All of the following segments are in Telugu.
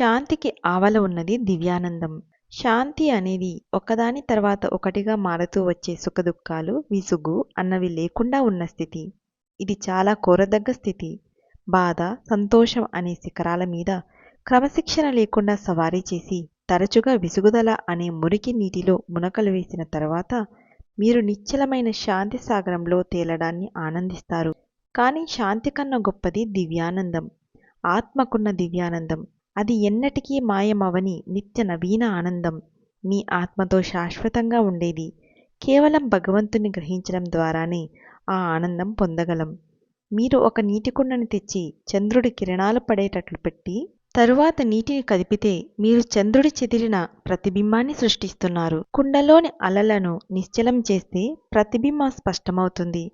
శాంతికి ఆవల ఉన్నది దివ్యానందం. శాంతి అనేది ఒకదాని తర్వాత ఒకటిగా మారుతూ వచ్చే సుఖదుఖాలు విసుగు అన్నవి లేకుండా ఉన్న స్థితి. ఇది చాలా కోరదగ్గ స్థితి. బాధ సంతోషం అనే శిఖరాల మీద క్రమశిక్షణ లేకుండా సవారీ చేసి తరచుగా విసుగుదల అనే మురికి నీటిలో మునకలు వేసిన తర్వాత మీరు నిశ్చలమైన శాంతి సాగరంలో తేలడాన్ని ఆనందిస్తారు. కానీ శాంతి కన్నా గొప్పది దివ్యానందం. ఆత్మకున్న దివ్యానందం. అది ఎన్నటికీ మాయమవని నిత్య నవీన ఆనందం. మీ ఆత్మతో శాశ్వతంగా ఉండేది. కేవలం భగవంతుని గ్రహించడం ద్వారానే ఆ ఆనందం పొందగలం. మీరు ఒక నీటి కుండను తెచ్చి చంద్రుడి కిరణాలు పడేటట్లు పెట్టి తరువాత నీటిని కదిపితే మీరు చంద్రుడి చెదిరిన ప్రతిబింబాన్ని సృష్టిస్తున్నారు. కుండలోని అలలను నిశ్చలం చేస్తే ప్రతిబింబం స్పష్టమవుతుంది.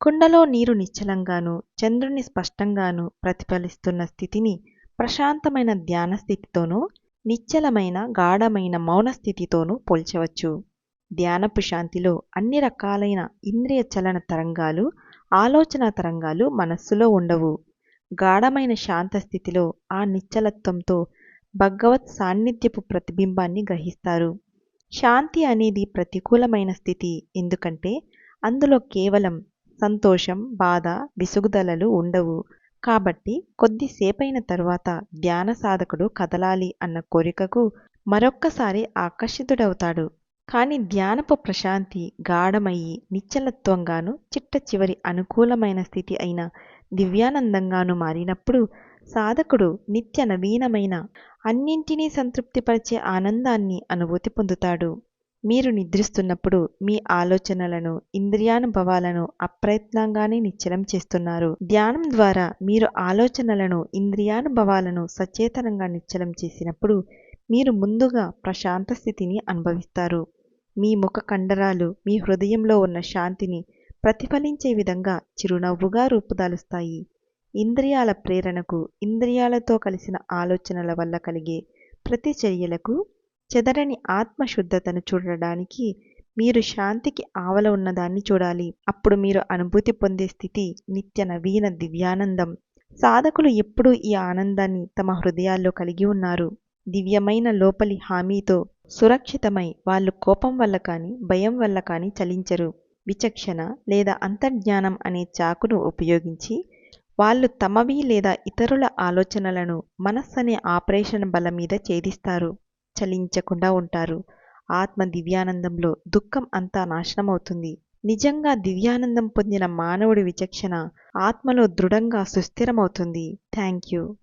కుండలో నీరు నిశ్చలంగాను చంద్రుని స్పష్టంగాను ప్రతిఫలిస్తున్న స్థితిని ప్రశాంతమైన ధ్యాన స్థితితోనూ నిశ్చలమైన గాఢమైన మౌన స్థితితోనూ పోల్చవచ్చు. ధ్యానపు శాంతిలో అన్ని రకాలైన ఇంద్రియ చలన తరంగాలు ఆలోచన తరంగాలు మనస్సులో ఉండవు. గాఢమైన శాంత స్థితిలో ఆ నిశ్చలత్వంతో భగవత్ సాన్నిధ్యపు ప్రతిబింబాన్ని గ్రహిస్తారు. శాంతి అనేది ప్రతికూలమైన స్థితి ఎందుకంటే అందులో కేవలం సంతోషం బాధ విసుగుదలలు ఉండవు. కాబట్టి కొద్దిసేపైన తరువాత ధ్యాన సాధకుడు కదలాలి అన్న కోరికకు మరొక్కసారి ఆకర్షితుడవుతాడు. కానీ ధ్యానపు ప్రశాంతి గాఢమయ్యి నిశ్చలత్వంగాను చిట్ట చివరి అనుకూలమైన స్థితి అయిన దివ్యానందంగాను మారినప్పుడు సాధకుడు నిత్య నవీనమైన అన్నింటినీ సంతృప్తిపరిచే ఆనందాన్ని అనుభూతి పొందుతాడు. మీరు నిద్రిస్తున్నప్పుడు మీ ఆలోచనలను ఇంద్రియానుభవాలను అప్రయత్నంగానే నిశ్చలం చేస్తున్నారు. ధ్యానం ద్వారా మీరు ఆలోచనలను ఇంద్రియానుభవాలను సచేతనంగా నిశ్చలం చేసినప్పుడు మీరు ముందుగా ప్రశాంత స్థితిని అనుభవిస్తారు. మీ ముఖ కండరాలు మీ హృదయంలో ఉన్న శాంతిని ప్రతిఫలించే విధంగా చిరునవ్వుగా రూపుదాలుస్తాయి. ఇంద్రియాల ప్రేరణకు ఇంద్రియాలతో కలిసిన ఆలోచనల వల్ల కలిగే ప్రతిచర్యలకు చెదరని ఆత్మశుద్ధతను చూడడానికి మీరు శాంతికి ఆవల ఉన్నదాన్ని చూడాలి. అప్పుడు మీరు అనుభూతి పొందే స్థితి నిత్య నవీన దివ్యానందం. సాధకులు ఎప్పుడూ ఈ ఆనందాన్ని తమ హృదయాల్లో కలిగి ఉన్నారు. దివ్యమైన లోపలి హామీతో సురక్షితమై వాళ్ళు కోపం వల్ల కానీ భయం వల్ల కానీ చలించరు. విచక్షణ లేదా అంతర్జ్ఞానం అనే చాకును ఉపయోగించి వాళ్ళు తమవి లేదా ఇతరుల ఆలోచనలను మనస్సనే ఆపరేషన్ బల మీద ఛేదిస్తారు. చలించకుండా ఉంటారు. ఆత్మ దివ్యానందంలో దుఃఖం అంతా నాశనమవుతుంది. నిజంగా దివ్యానందం పొందిన మానవుడి విచక్షణ ఆత్మలో దృఢంగా సుస్థిరమవుతుంది. Thank you.